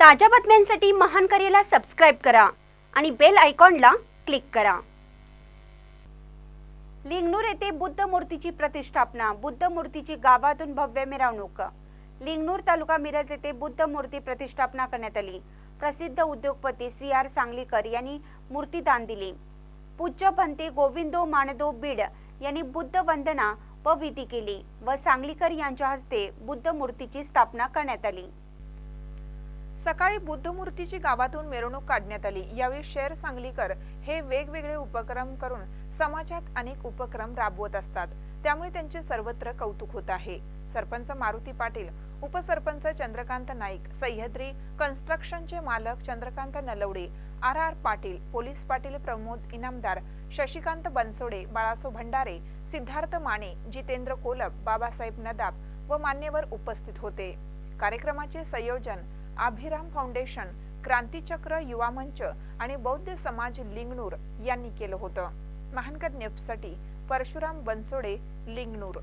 ताज्या बातम्यांसाठी महान करेला सबस्क्राईब करा आणि बेल आयकॉनला क्लिक करा. लिंगनूर येथे बुद्ध मूर्तीची प्रतिष्ठापना बुद्ध मूर्तीची गावातून भव्य मिरवणूक. लिंगनूर तालुका मिरज येथे बुद्ध मूर्ती प्रतिष्ठापना करण्यात आली. प्रसिद्ध उद्योगपती सी आर सांगलीकर यांनी मूर्ती दान दिली. पूज्य भंते गोविंदो मानदो बीड यांनी बुद्ध वंदना व विधी केली व सांगलीकर यांच्या हस्ते बुद्ध मूर्तीची स्थापना करण्यात आली. सकाळी बुद्ध मूर्तीची गावातून मिरवणूक काढण्यात आली. यावेळी शेर सांगलीकर हे वेगवेगळे उपक्रम करून समाजात अनेक उपक्रम राबवत असतात. त्यामुळे त्यांचे सर्वत्र कौतुक होत आहे. सरपंच मारुती पाटील उपसरपंच चंद्रकांत नाईक सह्याद्री कन्स्ट्रक्शनचे मालक Chandrakant Nalawade R R Patil police Patil Pramod Inamdar Shashikant Bansode Balaso Bhandare Siddharth Mane Jitendra Kolap Babasaheb Nadab व मान्यवर उपस्थित होते. कार्यक्रमाचे संयोजन आभिराम फाउंडेशन क्रांतीचक्र युवा मंच आणि बौद्ध समाज लिंगणूर यांनी केलं होतं. महानकर न्यूजसाठी परशुराम बनसोडे लिंगणूर